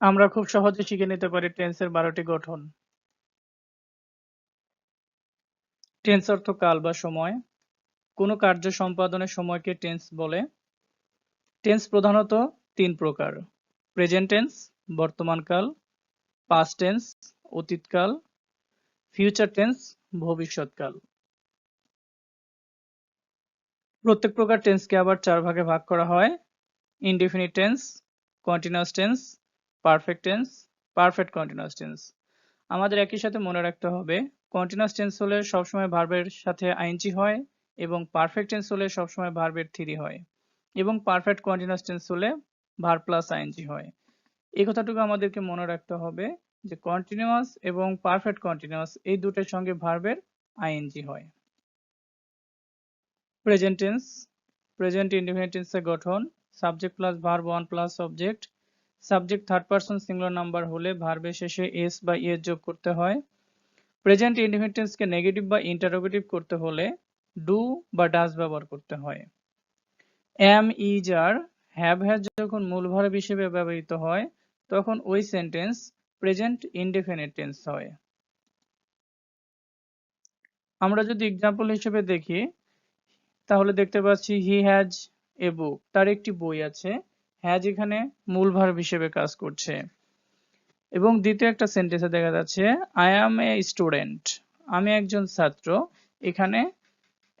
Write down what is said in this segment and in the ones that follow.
আমরা খুব সহজে শিখে নিতে পারি টেন্সের বারোটি গঠন। টেন্স অর্থ কাল বা সময়। কোনো কার্য সম্পাদনের সময়কে টেন্স বলে। টেন্স প্রধানত তিন প্রকার। প্রেজেন্ট টেন্স বর্তমানকাল পাস্ট টেন্স অতীতকাল ফিউচার টেন্স ভবিষ্যৎকাল প্রত্যেক প্রকার টেন্সকে আবার চার ভাগে ভাগ করা হয়। Indefinite tense continuous tense perfect tense perfect continuous tense আমাদের একই সাথে মনে রাখতে হবে কন্টিনিউয়াস টেন্স হলে সবসময় ভার্বের সাথে আইনজি হয় এবং পারফেক্ট টেন্স হলে সবসময় ভার্বের থ্রি হয় এবং পারফেক্ট কন্টিনিউয়াস টেন্স হলে ভার প্লাস আইনজি হয়। এই কথাটুকু আমাদেরকে মনে রাখতে হবে যে কন্টিনিউয়াস এবং পারফেক্ট কন্টিনিউয়াস এই দুটোর সঙ্গে ভার্বের আইএনজি হয়। প্রেজেন্ট টেন্স প্রেজেন্ট ইনডিফিনিট টেন্সের গঠন subject plus verb one plus object subject third person singular number হলে ভার্বের শেষে এস বা ইএস যোগ করতে হয়। প্রেজেন্ট ইনডিফিনিট নেগেটিভ বা ইন্টারোগেটিভ করতে হলে ডু বা ডাজ ব্যবহার করতে হয়। Am is are have has যখন মূল ভার্ব হিসেবে ব্যবহৃত হয়, তখন ওই সেন্টেন্স প্রেজেন্ট ইনডেফিনিট টেন্স হয়। আমরা যদি এক্সাম্পল হিসেবে দেখি, তাহলে দেখতে পাচ্ছি হি হ্যাজ এ বুক তার একটি বই আছে। হ্যাজ এখানে মূল ভার্ব হিসেবে কাজ করছে। এবং দ্বিতীয় একটা সেন্টেন্সে দেখা যাচ্ছে আই অ্যাম এ স্টুডেন্ট আমি একজন ছাত্র। এখানে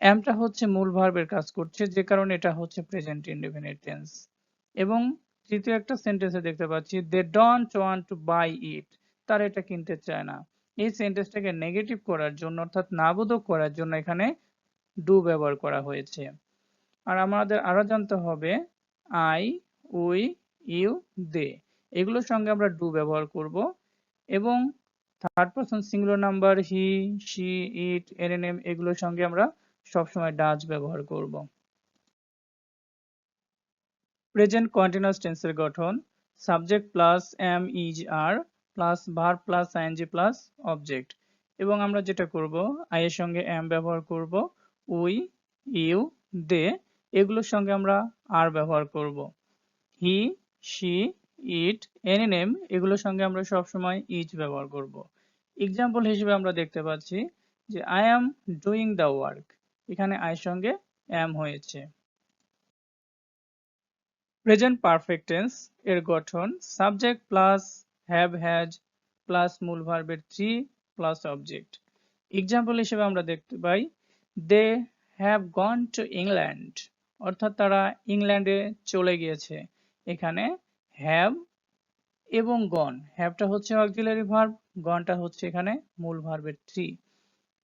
অ্যামটা হচ্ছে মূল ভার্বের কাজ করছে, যে কারণে এটা হচ্ছে প্রেজেন্ট ইনডেফিনিট টেন্স এবং তৃতীয় একটা সেন্টেন্সে দেখতে পাচ্ছি they don't want to buy it তারা এটা কিনতে চায় না। এই সেন্টেন্সটাকে নেগেটিভ করার জন্য, অর্থাৎ নাবোধক করার জন্য এখানে ডু ব্যবহার করা হয়েছে। আর আমাদের আরও জানতে হবে আই উই, ইউ, দে। এগুলোর সঙ্গে আমরা ডু ব্যবহার করব। এবং third person singular number he she it এনএনএম এগুলোর সঙ্গে আমরা সবসময় ডাজ ব্যবহার করব। প্রেজেন্ট কন্টিনিউয়াস টেন্সের গঠন subject plus am is are plus verb plus ING plus object এবং আমরা যেটা করব আই এর সঙ্গে এম ব্যবহার করব, উই, ইউ, দে, এগুলোর সঙ্গে আমরা আর ব্যবহার করব। He she it any name এগুলোর সঙ্গে আমরা সবসময় ইজ ব্যবহার করব। এক্সাম্পল হিসেবে আমরা দেখতে পাচ্ছি যে I am doing the work এখানে আই সঙ্গে অ্যাম হয়েছে। প্রেজেন্ট পারফেক্ট টেন্স এর গঠন subject plus have has plus মূল ভার্বের থ্রি প্লাস অবজেক্ট এক্সাম্পল হিসেবে আমরা দেখতে পাই they have gone to England অর্থাৎ তারা ইংল্যান্ডে চলে গিয়েছে। এখানে হ্যাভ এবং গন হ্যাভটা হচ্ছে অক্সিলারি ভার্ব গনটা হচ্ছে এখানে মূল ভার্বের থ্রি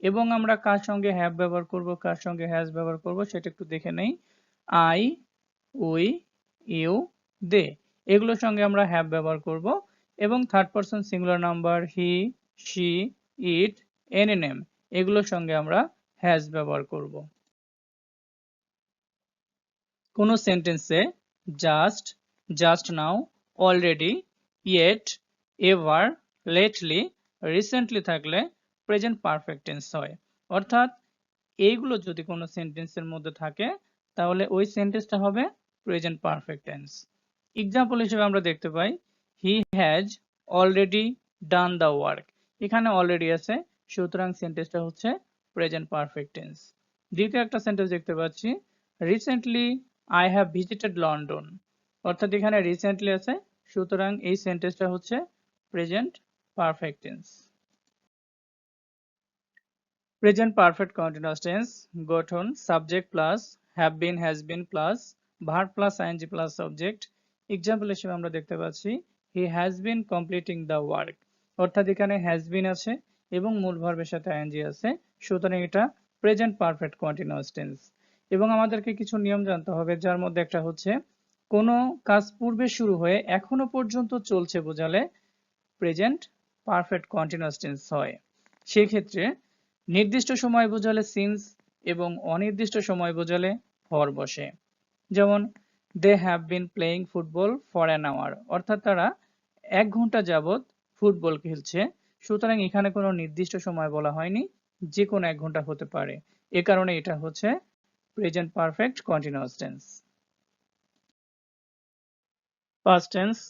এবং আমরা কার সঙ্গে হ্যাভ ব্যবহার করব, কার সঙ্গে হ্যাজ ব্যবহার করব, সেটা একটু দেখে নেই। আই উই ইউ দে এগুলোর সঙ্গে আমরা হ্যাভ ব্যবহার করব এবং third person singular number he she it any name এগুলোর সঙ্গে আমরা হ্যাজ ব্যবহার করব। কোনো সেন্টেন্সে just just now already yet ever lately recently থাকলে প্রেজেন্ট পারফেক্ট টেন্স হয়। অর্থাৎ এইগুলো যদি কোনো সেন্টেন্সের মধ্যে থাকে, তাহলে ওই সেন্টেন্সটা হবে প্রেজেন্ট পারফেক্ট টেন্স এক্সাম্পল হিসেবে আমরা দেখতে পাই he has already done the work এখানে অলরেডি আছে, সুতরাং সেন্টেন্সটা হচ্ছে প্রেজেন্ট পারফেক্ট টেন্স দ্বিতীয় একটা সেন্টেন্স দেখতে পাচ্ছি recently I have visited London অর্থাৎ এখানে রিসেন্টলি আছে, সুতরাং এই সেন্টেন্সটা হচ্ছে present perfect tense present perfect continuous tense গঠন subject plus have been has been plus verb plus ING plus subject example হিসেবে আমরা দেখতে পাচ্ছি he has been completing the work অর্থাৎ এখানে হ্যাজ বিন আছে এবং মূল ভার্বের সাথে আইএনজি আছে, সুতরাং এটা প্রেজেন্ট পারফেক্ট কন্টিনিউয়াস টেন্স এবং আমাদেরকে কিছু নিয়ম জানতে হবে, যার মধ্যে একটা হচ্ছে কোনো কাজ পূর্বে শুরু হয়ে এখনও পর্যন্ত চলছে বোঝালে প্রেজেন্ট পারফেক্ট কন্টিনিউয়াস টেন্স হয়। সেক্ষেত্রে নির্দিষ্ট সময় বোঝালে সিন্স এবং অনির্দিষ্ট সময় বোঝালে ফর বসে। যেমন they have been playing football for an hour অর্থাৎ তারা এক ঘণ্টা যাবৎ ফুটবল খেলছে। সুতরাং এখানে কোনো নির্দিষ্ট সময় বলা হয়নি যে কোনো এক ঘণ্টা হতে পারে। এ কারণে এটা হচ্ছে present perfect continuous tense past tense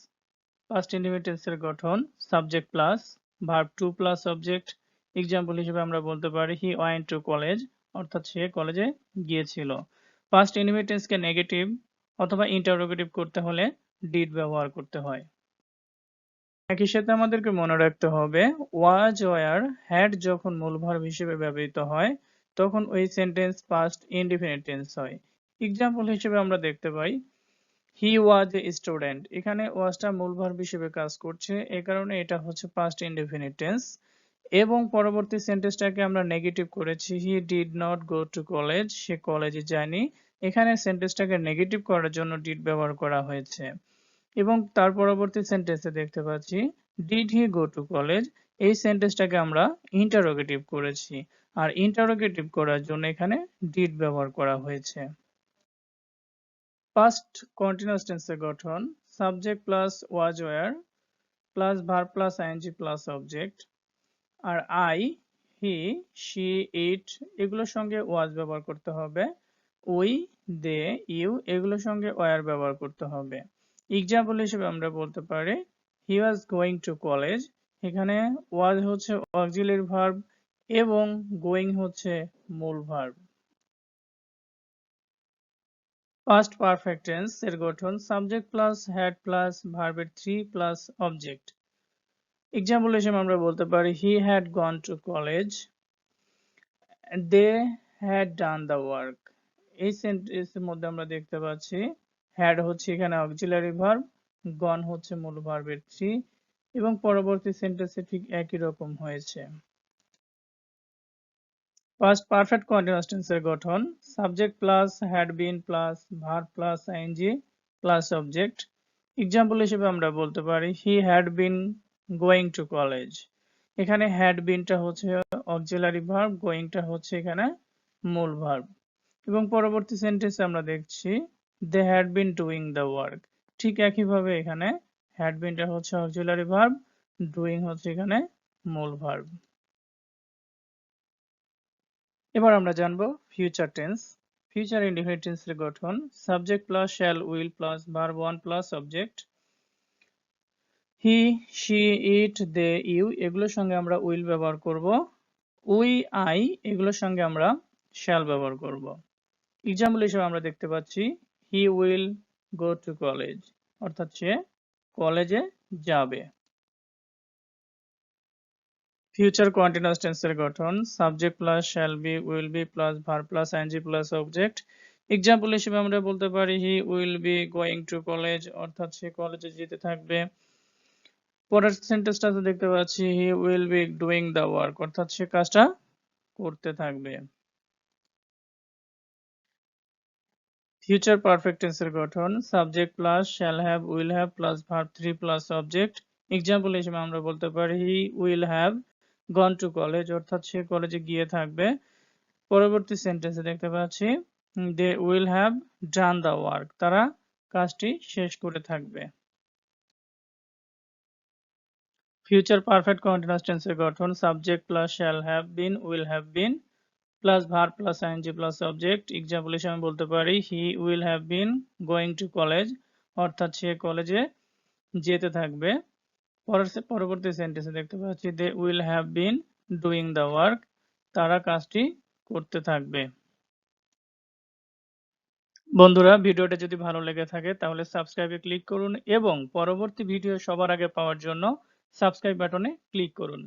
past ইন্ডিপেন্ডেন্সের গঠন subject plus verb two plus object example হিসেবে আমরা বলতে পারি হি ওয়েন্ট টু কলেজ অর্থাৎ সে কলেজে গিয়েছিল। পাস্ট ইনভিটেন্সকে নেগেটিভ অথবা ইন্টারোগেটিভ করতে হলে ডিড ব্যবহার করতে হয়। একই সাথে আমাদেরকে মনে রাখতে হবে ওয়াজ ওয়ার হ্যাড যখন মূল ভার্ব হিসেবে ব্যবহৃত হয়, তখন ওই সেন্টেন্স পাস্ট ইনডিফিনিট টেন্স হয়। এক্সাম্পল হিসেবে আমরা দেখতে পাই হি ওয়াজ এ স্টুডেন্ট এখানে ওয়াজটা মূল ভার্ব হিসেবে কাজ করছে। এ কারণে এটা হচ্ছে পাস্ট ইনডিফিনিট টেন্স এবং পরবর্তী সেন্টেন্সটাকে আমরা নেগেটিভ করেছি। He did not go to college সে কলেজে যায়নি। এখানে সেন্টেন্সটাকে নেগেটিভ করার জন্য ডিড ব্যবহার করা হয়েছে। এবং তার পরবর্তী সেন্টেন্সে দেখতে পাচ্ছি did he go to college এই সেন্টেন্সটাকে আমরা ইন্টারোগেটিভ করেছি। আর ইন্টারোগেটিভ করার জন্য এখানে ডিড ব্যবহার করা হয়েছে। পাস্ট কন্টিনিউয়াস টেন্সের গঠন subject plus was were plus verb plus ING plus object R I he she it এগুলোর সঙ্গে ওয়াজ ব্যবহার করতে হবে উই দে ইউ এগুলোর সঙ্গে ওয়ার ব্যবহার করতে হবে। এক্সাম্পল হিসেবে আমরা বলতে পারি he was going to college এখানে ওয়াজ হচ্ছে অক্সিলারি ভার্ব এবং গোয়িং হচ্ছে মূল ভার্ব পাস্ট পারফেক্ট টেন্স এর গঠন সাবজেক্ট প্লাস হ্যাড প্লাস ভার্বের থ্রি প্লাস অবজেক্ট এক্সাম্পল হিসেবে আমরা বলতে পারি he had gone to college they had done the work এই সেন্টেন্সের মধ্যে আমরা দেখতে পাচ্ছি হ্যাড হচ্ছে এখানে অক্সিলারি ভার্ব গন হচ্ছে মূল ভার্বের থ্রি এবং পরবর্তী সেন্টেন্সে ঠিক একই রকম হয়েছে। পাস্ট পারফেক্ট কন্টিনিউয়াস টেন্সের গঠন। Subject plus had been plus verb plus ING plus object example হিসেবে আমরা বলতে পারি he had been going to college এখানে হ্যাড বিনটা হচ্ছে অক্সিলারি ভার্ব গোয়িংটা হচ্ছে এখানে মূল ভার্ব এবং পরবর্তী সেন্টেন্সে আমরা দেখছি they had been doing the work ঠিক একইভাবে এখানে হ্যাড বিনটা হচ্ছে অক্সিলারি ভার্ব ডুইং হচ্ছে এখানে মূল ভার্ব এবার আমরা জানব ফিউচার টেন্স ফিউচার ইনডিফিনিট টেন্সের গঠন subject plus shall will plus verb one plus object he she it they you এগুলোর সঙ্গে আমরা উইল ব্যবহার করব উই আই এগুলোর সঙ্গে আমরা শ্যাল ব্যবহার করব। এক্সাম্পল হিসেবে আমরা দেখতে পাচ্ছি he will go to college অর্থাৎ সে কলেজে যাবে। ফিউচার কন্টিনিউয়াস টেন্সের গঠন subject plus shall be will be plus verb plus ING plus object example হিসেবে আমরা বলতে পারি he will be going to college অর্থাৎ সে কলেজে যেতে থাকবে। পরের সেন্টেন্সটা দেখতে পাচ্ছি he will be doing the work অর্থাৎ সে কাজটা করতে থাকবে। ফিউচার পারফেক্ট টেন্সের গঠন subject plus shall have will have plus verb three plus object example হিসেবে আমরা বলতে পারি he will have gone to college অর্থাৎ সে কলেজে গিয়ে থাকবে। পরবর্তী সেন্টেন্সে দেখতে পাচ্ছি they will have done the work তারা কাজটি শেষ করে থাকবে। ফিউচার পারফেক্ট কন্টিনিউয়াস টেন্সের গঠন subject plus shall have been will have been plus verb plus ING plus object example হিসেবে আমি বলতে পারি he will have been going to college অর্থাৎ সে কলেজে যেতে থাকবে। পরবর্তী সেন্টেন্সে দেখতে পাচ্ছি they will have been doing the work তারা কাজটি করতে থাকবে। বন্ধুরা, ভিডিওটা যদি ভালো লেগে থাকে, তাহলে সাবস্ক্রাইবে ক্লিক করুন এবং পরবর্তী ভিডিও সবার আগে পাওয়ার জন্য সাবস্ক্রাইব বাটনে ক্লিক করুন।